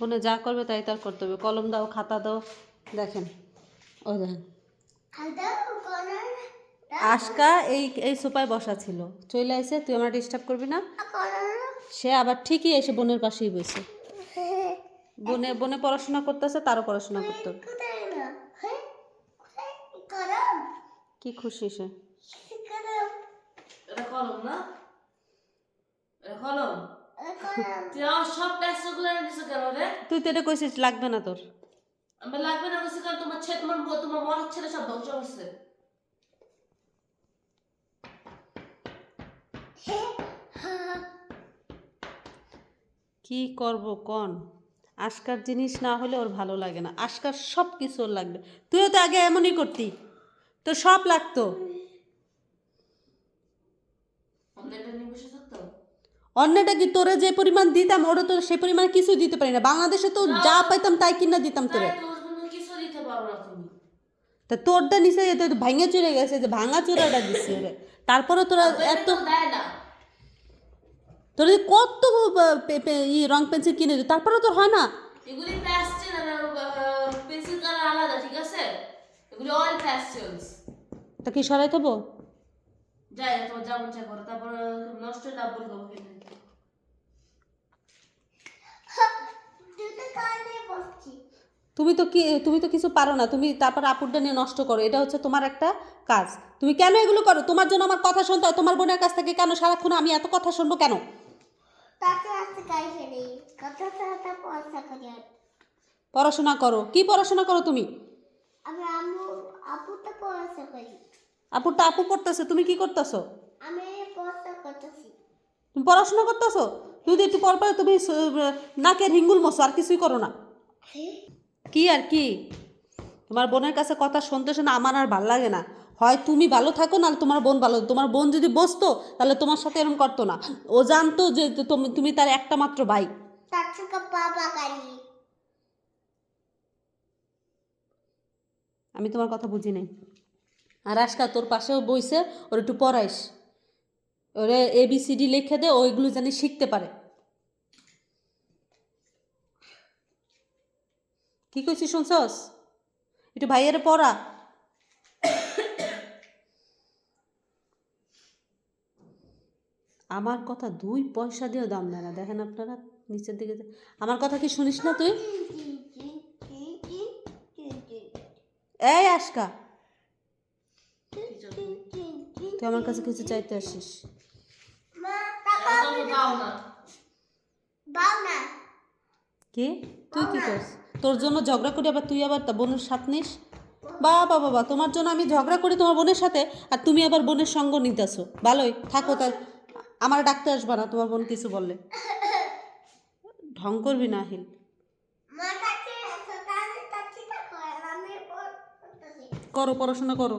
বোনে যা করবে তাই তার করতে হবে। কলম দাও, খাতা দাও, দেখেন। ও দেখেন। আশকা এই এই সোফায় বসা ছিল। চলে আসে তুই আমার ডিস্টার্ব করবি না? সে আবার ঠিকই এসে বোনের পাশেই বসে। বোনে বোনে পড়াশোনা করতেছে, তারও পড়াশোনা করতে কি খুশি সে। কলম না? কলম? সব ব্যস্তগুলো এনে দিছো কেন রে। তুই তো এটা কইছিস লাগবে না তোর। আমার লাগবে না বলছি কারণ তোমার ছেলে তোমার বউ তোমার মরার ছেলে সব ধ্বংস করছে। কি করব কন? আজকার জিনিস না হলে ওর ভালো লাগে না। আজকার সব কিছু ওর লাগবে। তুইও তো আগে এমনই করতি। তো সব লাগতো। অন্যটা কি তোরে যে পরিমাণ দিতাম ওরা তো সে পরিমাণ কিছু দিতে পারি না। বাংলাদেশে তো যা পাইতাম তাই কিনা দিতাম তোরে। তো দিতে না তা তোরটা নিচে ভাঙে চুরে গেছে যে ভাঙা চূড়াটা দিচ্ছে ওরে। তারপরে তোরা এত তো তোর যে কত ই রং পেন্সিল কিনে দিই তারপরে তোর হয় না। এগুলি প্যাস্টেল পেন্সিল কালার আলাদা ঠিক আছে? এগুলি অয়েল প্যাস্টেলস তা কি সরাই দেবো? যাই না তোমার যেমন করো। তারপর নষ্ট করে দেবো কিনে তুমি তো কি তুমি তো কিছু পারো না তুমি তারপর আপুরটা নিয়ে নষ্ট করো এটা হচ্ছে তোমার একটা কাজ। তুমি কেন এগুলো করো? তোমার জন্য আমার কথা শুনতে হয় তোমার বোনের কাছ থেকে কেন সারাক্ষণ আমি এত কথা শুনব কেন? পড়াশোনা করো কি পড়াশোনা করো তুমি? আপুরটা আপু পড়তেছে তুমি কি করতেছো? পড়াশোনা করতেছি। তুমি পড়াশোনা করতেছো? তুমি একটু পর পর তুমি নাকের হিঙ্গুল মশো আর কিছুই করো না। কি আর কি? তোমার বোনের কাছে কথা শুনতে শুনে আমার আর ভালো লাগে না। হয় তুমি ভালো থাকো না তোমার বোন ভালো তোমার বোন যদি বসতো তাহলে তোমার সাথে এরকম করতো না। ও জানতো যে তুমি- তুমি তার একটা মাত্র ভাই। আমি তোমার কথা বুঝি নাই। আর আজকা তোর পাশেও বইছে ওর একটু পড়াইস। ওরে এ বি সি ডি লিখে দে ওইগুলো জানি শিখতে পারে। কি কইছিস শুনছস? একটু ভাইয়ের পড়া। আমার কথা দুই পয়সা দিয়েও দাম দেয় না। দেখেন আপনারা নিচের দিকে আমার কথা কি শুনিস না তুই? এই আশকা। তুই আমার কাছে কিছু চাইতে আসিস? কি? তুই কি করস তোর জন্য ঝগড়া করি আবার তুই আবার তা বোনের সাথ নিস? বা বাবা বা তোমার জন্য আমি ঝগড়া করি তোমার বোনের সাথে আর তুমি আবার বোনের সঙ্গ নিতেছো। ভালোই থাকো তাই আমার ডাকতে আসবা না তোমার বোন কিছু বললে। ঢং করবি না হিল করো পড়াশোনা করো।